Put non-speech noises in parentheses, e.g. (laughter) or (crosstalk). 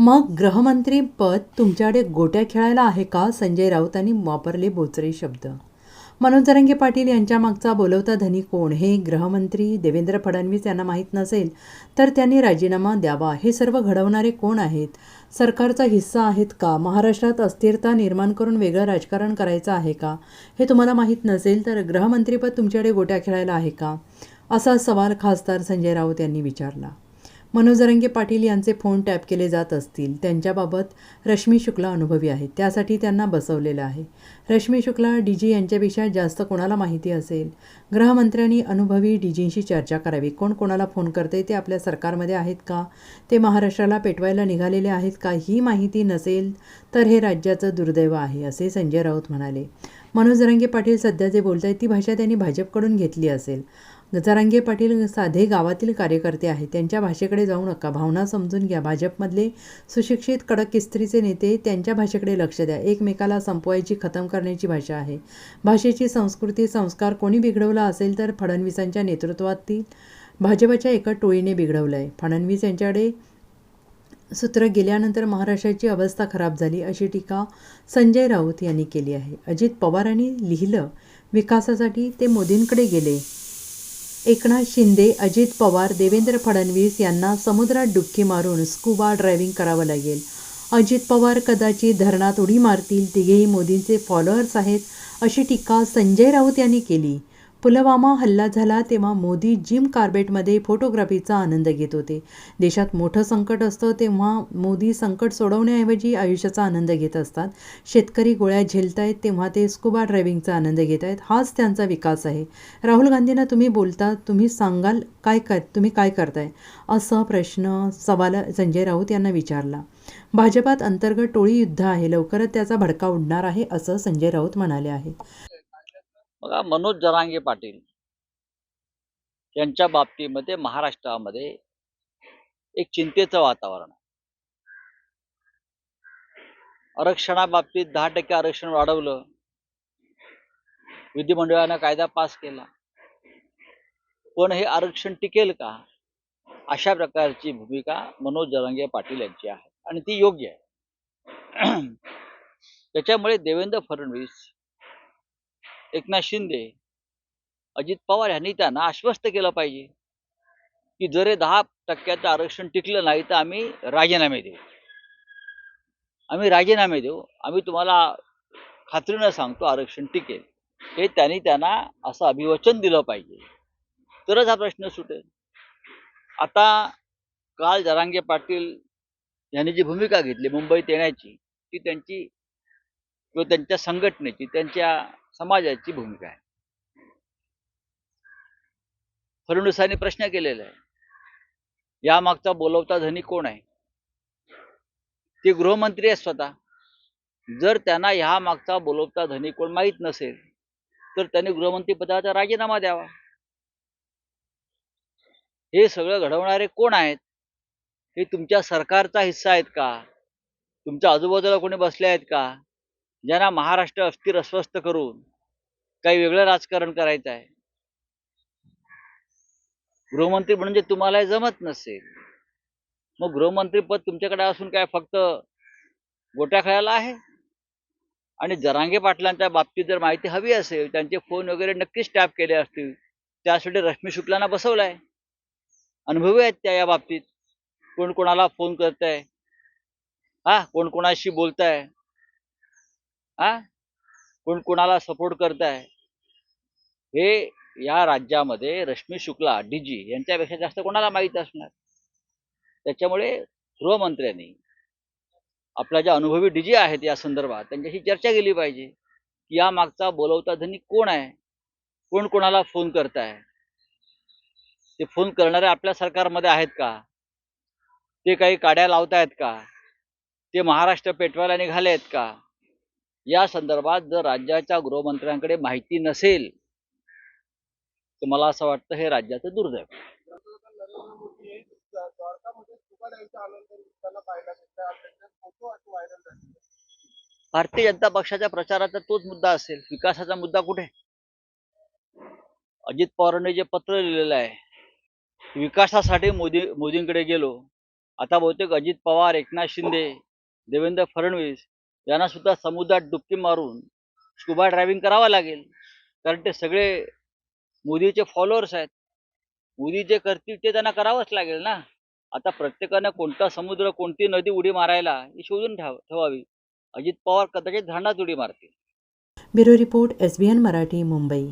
मग गृहमंत्री पद तुमच्याकडे गोट्या खेळायला आहे का? संजय राऊतांनी वापरले बोचरे शब्द. मनोज जरंगे पाटील यांच्या मागचा बोलवता धनी कोण? हे गृहमंत्री देवेंद्र फडणवीस यांना माहीत नसेल तर त्यांनी राजीनामा द्यावा. हे सर्व घडवणारे कोण आहेत? सरकारचा हिस्सा आहेत का? महाराष्ट्रात अस्थिरता निर्माण करून वेगळं राजकारण करायचं आहे का? हे तुम्हाला माहीत नसेल तर गृहमंत्रीपद तुमच्याकडे गोट्या खेळायला आहे का? असा सवाल खासदार संजय राऊत यांनी विचारला. मनोज जरंगे पाटील यांचे फोन टॅप केले जात असतील त्यांच्याबाबत रश्मी शुक्ला अनुभवी आहेत त्यासाठी त्यांना बसवलेलं आहे. रश्मी शुक्ला डी जी यांच्यापेक्षा जास्त कोणाला माहिती असेल? गृहमंत्र्यांनी अनुभवी डीजींशी चर्चा करावी. कोण कोणाला फोन करते ते आपल्या सरकारमध्ये आहेत का? ते महाराष्ट्राला पेटवायला निघालेले आहेत का? ही माहिती नसेल तर हे राज्याचं दुर्दैव आहे असे संजय राऊत म्हणाले. मनोज रंगे पाटील सध्या जे बोलत आहेत ती भाषा त्यांनी भाजपकडून घेतली असेल. गजारांगे पाटील साधे गावातील कार्यकर्ते आहेत. त्यांच्या भाषेकडे जाऊ नका. भावना समजून घ्या. भाजपमधले सुशिक्षित कडक इस्त्रीचे नेते त्यांच्या भाषेकडे लक्ष द्या. एकमेकाला संपवायची खतम करण्याची भाषा आहे. भाषेची संस्कृती संस्कार कोणी बिघडवला असेल तर फडणवीसांच्या नेतृत्वातील भाजपच्या एका टोळीने बिघडवलं आहे फडणवीस यांच्याकडे सूत्र गेल्यानंतर महाराष्ट्राची अवस्था खराब झाली अशी टीका संजय राऊत यांनी केली आहे. अजित पवारांनी लिहिलं विकासासाठी ते मोदींकडे गेले. एकनाथ शिंदे अजित पवार देवेंद्र फडणवीस यांना समुद्रात डुबकी मारून स्कुबा ड्रायव्हिंग करावं लागेल. अजित पवार कदाचित धरणात उडी मारतील. तिघेही मोदींचे फॉलोअर्स आहेत अशी टीका संजय राऊत यांनी केली. पुलवामा हल्ला झाला तेव्हा मोदी जिम कार्बेटमध्ये फोटोग्राफीचा आनंद घेत होते. देशात मोठं संकट असतं तेव्हा मोदी संकट सोडवण्याऐवजी आयुष्याचा आनंद घेत असतात. शेतकरी गोळ्या झेलतायत तेव्हा ते स्कुबा ड्रायव्हिंगचा आनंद घेत आहेत. हाच त्यांचा विकास आहे. राहुल गांधींना तुम्ही बोलता तुम्ही सांगाल काय कर तुम्ही काय करताय? असा प्रश्न सवाल संजय राऊत यांना विचारला. भाजपात अंतर्गत टोळी युद्ध आहे लवकरच त्याचा भडका उडणार आहे असं संजय राऊत म्हणाले आहे बघा मनोज जरांगे पाटील यांच्या बाबतीमध्ये महाराष्ट्रामध्ये एक चिंतेचं वातावरण आहे. आरक्षणाबाबतीत दहा टक्के आरक्षण वाढवलं. विधिमंडळानं कायदा पास केला. पण हे आरक्षण टिकेल का? अशा प्रकारची भूमिका मनोज जरांगे पाटील यांची आहे आणि ती योग्य आहे. (clears throat) त्याच्यामुळे देवेंद्र फडणवीस एकनाथ शिंदे अजित पवार यांनी त्यांना आश्वस्त केलं पाहिजे की जर हे दहा टक्क्याचं आरक्षण टिकलं नाही तर आम्ही राजीनामे देऊ. आम्ही राजीनामे देऊ. आम्ही तुम्हाला खात्रीनं सांगतो आरक्षण टिकेल. हे त्यांनी त्यांना असं अभिवचन दिलं पाहिजे. तरच हा प्रश्न सुटेल. आता काल जरांगे पाटील यांनी जी भूमिका घेतली मुंबईत येण्याची ती त्यांची किंवा त्यांच्या संघटनेची त्यांच्या समाजाची भूमिका आहे. फडणवीसांनी प्रश्न केलेला आहे. यामागचा बोलवता धनी कोण आहे? ते गृहमंत्री आहेत स्वतः. जर त्यांना ह्या मागचा बोलवता धनी कोण माहीत नसेल तर त्यांनी गृहमंत्री पदाचा राजीनामा द्यावा. हे सगळं घडवणारे कोण आहेत? हे तुमच्या सरकारचा हिस्सा आहेत का? तुमच्या आजूबाजूला कोणी बसले आहेत का? ज्यांना महाराष्ट्र अस्थिर अस्वस्थ करून काही वेगळं राजकारण करायचं आहे. गृहमंत्री म्हणजे तुम्हाला जमत नसेल. मग गृहमंत्री पद तुमच्याकडे असून काय फक्त गोट्या खेळायला आहे? आणि जरांगे पाटलांच्या बाबतीत जर माहिती हवी असेल त्यांचे फोन वगैरे नक्कीच टॅप केले असतील. त्यासाठी रश्मी शुक्लांना बसवलाय. अनुभवी आहेत त्या या बाबतीत. कोण कोणाला फोन करत आहे हा कोण कोणाशी बोलताय? हा? कोण कोणाला सपोर्ट करताय? हे या राज्यामध्ये रश्मी शुक्ला डीजी यांच्यापेक्षा जास्त कोणाला माहीत असणार? त्याच्यामुळे गृहमंत्र्यांनी आपल्या ज्या अनुभवी डीजी आहेत या संदर्भात त्यांच्याशी चर्चा केली पाहिजे. की या मागचा बोलवता धनी कोण आहे? कोण कोणाला फोन करताय? ते फोन करणारे आपल्या सरकारमध्ये आहेत का? ते काही काड्या लावतायत का? ते महाराष्ट्र पेटवायला निघाले आहेत का? या संदर्भात जर राज्याच्या गृहमंत्र्यांकडे माहिती नसेल तर मला असं वाटतं हे राज्याचं दुर्दैव. भारतीय जनता पक्षाच्या प्रचाराचा तोच मुद्दा असेल. विकासाचा मुद्दा कुठे? अजित पवारांनी जे पत्र लिहिलेलं आहे विकासासाठी मोदी मोदींकडे गेलो. आता बहुतेक अजित पवार एकनाथ शिंदे देवेंद्र फडणवीस यांना सुद्धा समुद्रात डुबकी मारून स्कुबा ड्रायव्हिंग करावं लागेल. कारण ते सगळे मोदीचे फॉलोअर्स आहेत. मोदी जे करतील ते त्यांना करावंच लागेल ना. आता प्रत्येकानं कोणता समुद्र कोणती नदी उडी मारायला ही शोधून ठेव ठेवावी. अजित पवार कदाचित धरणात उडी मारतील. Bureau report S B N Marathi Mumbai.